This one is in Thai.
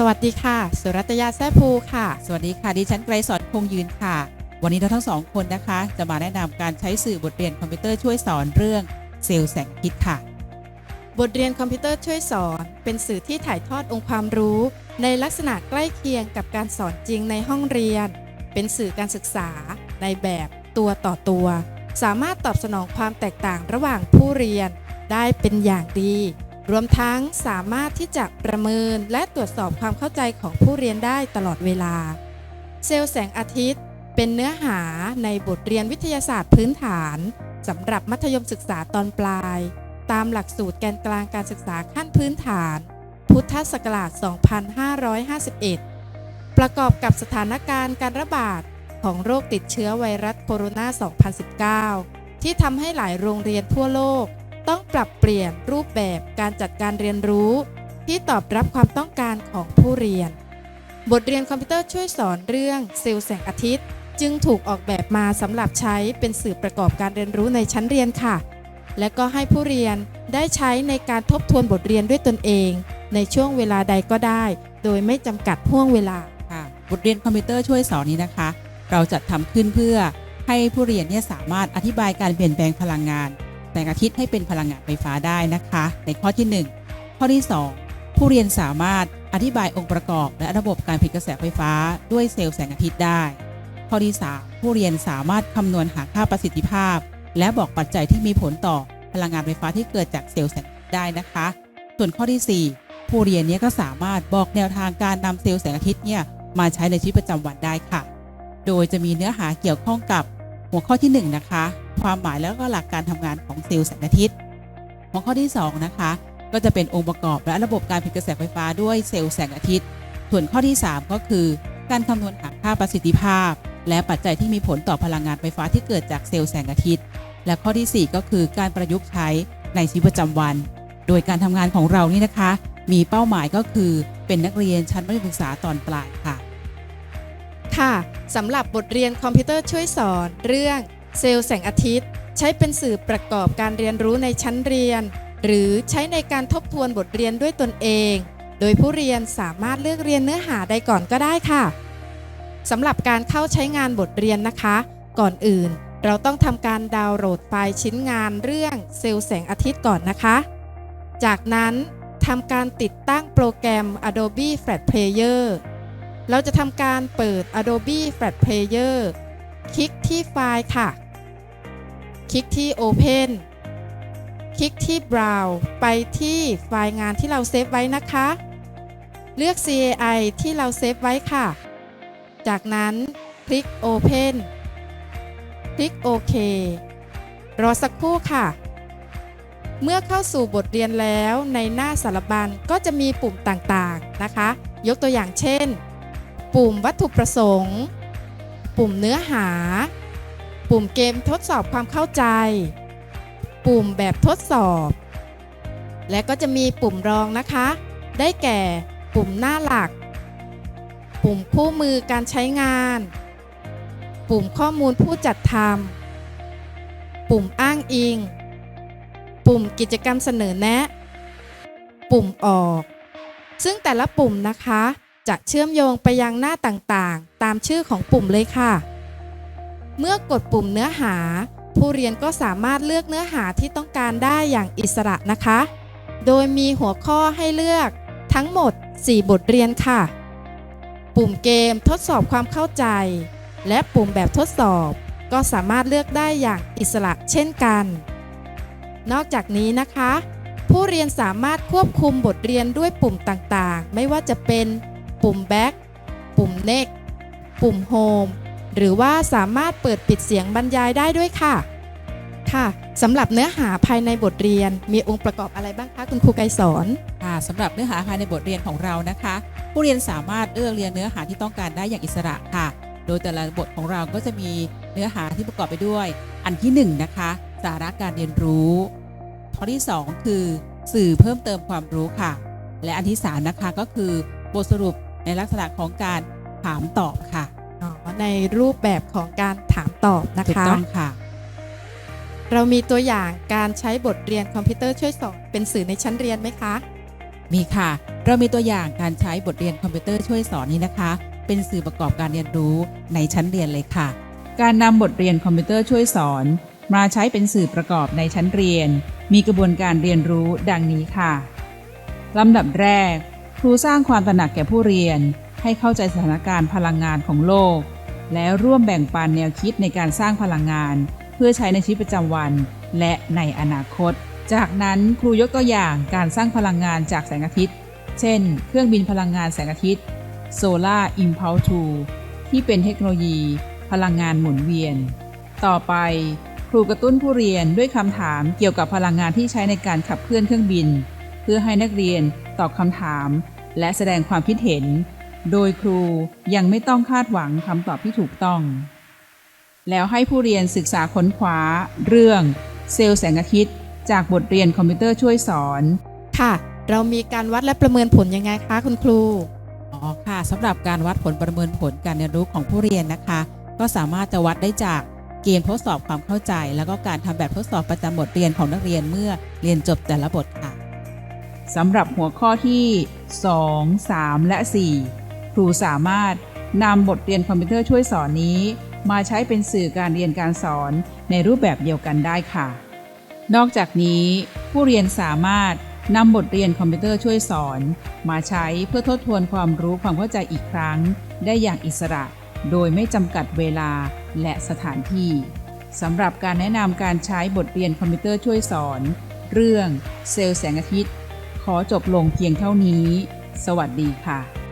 สวัสดีค่ะ สุรัตยาแซ่ภูค่ะ สวัสดีค่ะ ดิฉันไกรสอนคงยืนค่ะ วันนี้เราทั้งสองคนนะคะ จะมาแนะนำการใช้สื่อบทเรียนคอมพิวเตอร์ช่วยสอนเรื่องเซลล์แสงอาทิตย์ค่ะ บทเรียนคอมพิวเตอร์ช่วยสอน เป็นสื่อที่ถ่ายทอดองค์ความรู้ ในลักษณะใกล้เคียงกับการสอนจริงในห้องเรียน เป็นสื่อการศึกษา ในแบบตัวต่อตัว สามารถตอบสนองความแตกต่างระหว่างผู้เรียนได้เป็นอย่างดี รวมทั้งสามารถที่จะประเมินและตรวจสอบความเข้าใจของผู้เรียนได้ตลอดเวลา เซลล์แสงอาทิตย์ เป็นเนื้อหาในบทเรียนวิทยาศาสตร์พื้นฐานสำหรับมัธยมศึกษาตอนปลาย ตามหลักสูตรแกนกลางการศึกษาขั้นพื้นฐาน พุทธศักราช 2551 ประกอบกับสถานการณ์การระบาดของโรคติดเชื้อไวรัสโคโรนา 2019 ที่ทำให้หลายโรงเรียนทั่วโลก ต้องปรับเปลี่ยนรูปแบบการจัดการเรียนรู้ ที่ตอบรับความต้องการของผู้เรียน บทเรียนคอมพิวเตอร์ช่วยสอนเรื่องเซลล์แสงอาทิตย์ จึงถูกออกแบบมาสำหรับใช้เป็นสื่อประกอบการเรียนรู้ในชั้นเรียนค่ะ และก็ให้ผู้เรียนได้ใช้ในการทบทวนบทเรียนด้วยตนเอง ในช่วงเวลาใดก็ได้ โดยไม่จำกัดห่วงเวลาค่ะ บทเรียนคอมพิวเตอร์ช่วยสอนนี้นะคะ เราจัดทำขึ้นเพื่อให้ผู้เรียนเนี่ยสามารถอธิบายการเปลี่ยนแปลงพลังงาน งอาทิตย์ให้เป็นพลังงานไฟฟ้าได้นะคะ ในข้อที่ 1 ข้อที่ 2 ผู้เรียนสามารถอธิบายองค์ประกอบ และระบบการผลิตกระแสไฟฟ้าด้วยเซลล์แสงอาทิตย์ได้ ข้อที่ 3 ผู้เรียนสามารถคำนวณหาค่าประสิทธิภาพ และบอกปัจจัยที่มีผลต่อพลังงานไฟฟ้าที่เกิดจากเซลล์แสงอาทิตย์ได้นะคะ ส่วนข้อที่ 4 ผู้เรียนเนี่ยก็สามารถบอกแนวทางการนำเซลล์แสงอาทิตย์เนี่ยมาใช้ในชีวิตประจำวันได้ค่ะ โดยจะมีเนื้อหาเกี่ยวข้องกับ หัวข้อที่ 1 นะคะ ความหมายแล้วก็หลักการทำงานของเซลล์แสงอาทิตย์ หัวข้อที่ 2 นะคะ ก็จะเป็นองค์ประกอบและระบบการผลิตกระแสไฟฟ้าด้วยเซลล์แสงอาทิตย์ ส่วนข้อที่ 3 ก็คือ การคำนวณหาค่าประสิทธิภาพ และปัจจัยที่มีผลต่อพลังงานไฟฟ้าที่เกิดจากเซลล์แสงอาทิตย์ และข้อทีสี่4 ก็คือการประยุกต์ใช้ในชีวิตประจำวัน โดยการทำงานของเรานี่นะคะ มีเป้าหมายก็คือเป็นนักเรียนชั้นมัธยมศึกษาตอนปลายค่ะ ค่ะสำหรับบทเรียนคอมพิวเตอร์ช่วยสอน เรื่องเซลล์แสงอาทิตย์ ใช้เป็นสื่อประกอบการเรียนรู้ในชั้นเรียน หรือใช้ในการทบทวนบทเรียนด้วยตนเอง โดยผู้เรียนสามารถเลือกเรียนเนื้อหาใดก่อนก็ได้ค่ะสำหรับการเข้าใช้งานบทเรียนนะคะ ก่อนอื่น เราต้องทำการดาวน์โหลดไฟล์ชิ้นงานเรื่องเซลล์แสงอาทิตย์ก่อนนะคะ จากนั้นทำการติดตั้งโปรแกรม Adobe Flash Player เราจะทำการเปิด Adobe Flash Player คลิกที่ไฟล์ค่ะ คลิกที่ Open คลิกที่ Browse ไปที่ไฟล์งานที่เราเซฟไว้นะคะ เลือก CAI ที่เราเซฟไว้ค่ะ จากนั้นคลิก Open คลิกโอเครอสักครู่ค่ะ เมื่อเข้าสู่บทเรียนแล้วในหน้าสารบัญก็จะมีปุ่มต่างๆนะคะ ยกตัวอย่างเช่น ปุ่มวัตถุประสงค์ ปุ่มเนื้อหา ปุ่มเกมทดสอบความเข้าใจ ปุ่มแบบทดสอบ และก็จะมีปุ่มรองนะคะ ได้แก่ปุ่มหน้าหลัก ปุ่มคู่มือการใช้งาน ปุ่มข้อมูลผู้จัดทำปุ่มอ้างอิง ปุ่มกิจกรรมเสนอแนะ ปุ่มออก ซึ่งแต่ละปุ่มนะคะ จะเชื่อมโยงไปยังหน้าต่างๆ ตามชื่อของปุ่มเลยค่ะ เมื่อกดปุ่มเนื้อหา ผู้เรียนก็สามารถเลือกเนื้อหาที่ต้องการได้อย่างอิสระนะคะ โดยมีหัวข้อให้เลือกทั้งหมด 4 บทเรียนค่ะ ปุ่มเกมทดสอบความเข้าใจ และปุ่มแบบทดสอบก็สามารถเลือกได้อย่างอิสระเช่นกัน นอกจากนี้นะคะ ผู้เรียนสามารถควบคุมบทเรียนด้วยปุ่มต่างๆ ไม่ว่าจะเป็น ปุ่ม Back ปุ่ม Next ปุ่ม Home หรือว่าสามารถเปิดปิดเสียงบรรยายได้ด้วยค่ะ ค่ะสำหรับเนื้อหาภายในบทเรียนมีองค์ประกอบอะไรบ้างคะคุณครูไกรสอนค่ะสำหรับเนื้อหาภายในบทเรียนของเรานะคะ ผู้เรียนสามารถเลือกเรียนเนื้อหาที่ต้องการได้อย่างอิสระค่ะ โดยแต่ละบทของเราก็จะมีเนื้อหาที่ประกอบไปด้วย อันที่1นงนะคะสาระการเรียนรู้ข้อที่ 2 คือ สื่อเพิ่มเติมความรู้ค่ะ และอันที่ 3 นะคะก็คือบทสรุป ในลักษณะของการถามตอบค่ะในรูปแบบของการถามตอบนะถูกคะต้องค่ะ เรามีตัวอย่างการใช้บทเรียนคอมพิวเตอร์ช่วยสอนเป็นสื่อในชั้นเรียนไหมคะ มีค่ะ เรามีตัวอย่างการใช้บทเรียนคอมพิวเตอร์ช่วยสอนนี้นะคะ เป็นสื่อประกอบการเรียนรู้ในชั้นเรียนเลยค่ะ การนำบทเรียนคอมพิวเตอร์ช่วยสอน มาใช้เป็นสื่อประกอบในชั้นเรียน มีกระบวนการเรียนรู้ดังนี้ค่ะลำดับแรก ครูสร้างความตระหนักแก่ผู้เรียน ให้เข้าใจสถานการณ์พลังงานของโลก และร่วมแบ่งปันแนวคิดในการสร้างพลังงาน เพื่อใช้ในชีวิตประจำวัน และในอนาคต จากนั้นครูยกตัวอย่างการสร้างพลังงานจากแสงอาทิตย์ เช่น เครื่องบินพลังงานแสงอาทิตย์ Solar Impulse 2ที่เป็นเทคโนโลยีพลังงานหมุนเวียน ต่อไป ครูกระตุ้นผู้เรียนด้วยคำถามเกี่ยวกับพลังงานที่ใช้ในการขับเคลื่อนเครื่องบิน เพื่อให้นักเรียน ตอบคำถาม และแสดงความคิดเห็น โดยครูยังไม่ต้องคาดหวังคำตอบที่ถูกต้อง แล้วให้ผู้เรียนศึกษาค้นคว้า เรื่องเซลล์แสงอาทิตย์ จากบทเรียนคอมพิวเตอร์ช่วยสอน ค่ะ เรามีการวัดและประเมินผลยังไงคะคุณครู อ๋อค่ะสำหรับการวัดผลประเมินผลการเรียนรู้ของผู้เรียนนะคะ ก็สามารถจะวัดได้จากเกณฑ์ทดสอบความเข้าใจ แล้วก็การทำแบบทดสอบประจำบทเรียนของนักเรียนเมื่อเรียนจบแต่ละบทค่ะ สำหรับหัวข้อที่ 2 3 และ 4 ครูสามารถนำบทเรียนคอมพิวเตอร์ช่วยสอนนี้ มาใช้เป็นสื่อการเรียนการสอนในรูปแบบเดียวกันได้ค่ะ นอกจากนี้ ผู้เรียนสามารถนำบทเรียนคอมพิวเตอร์ช่วยสอน มาใช้เพื่อทบทวนความรู้ความเข้าใจอีกครั้ง ได้อย่างอิสระ โดยไม่จำกัดเวลาและสถานที่สำหรับการแนะนำการใช้บทเรียนคอมพิวเตอร์ช่วยสอน เรื่องเซลล์แสงอาทิตย์ ขอจบลงเพียงเท่านี้ สวัสดีค่ะ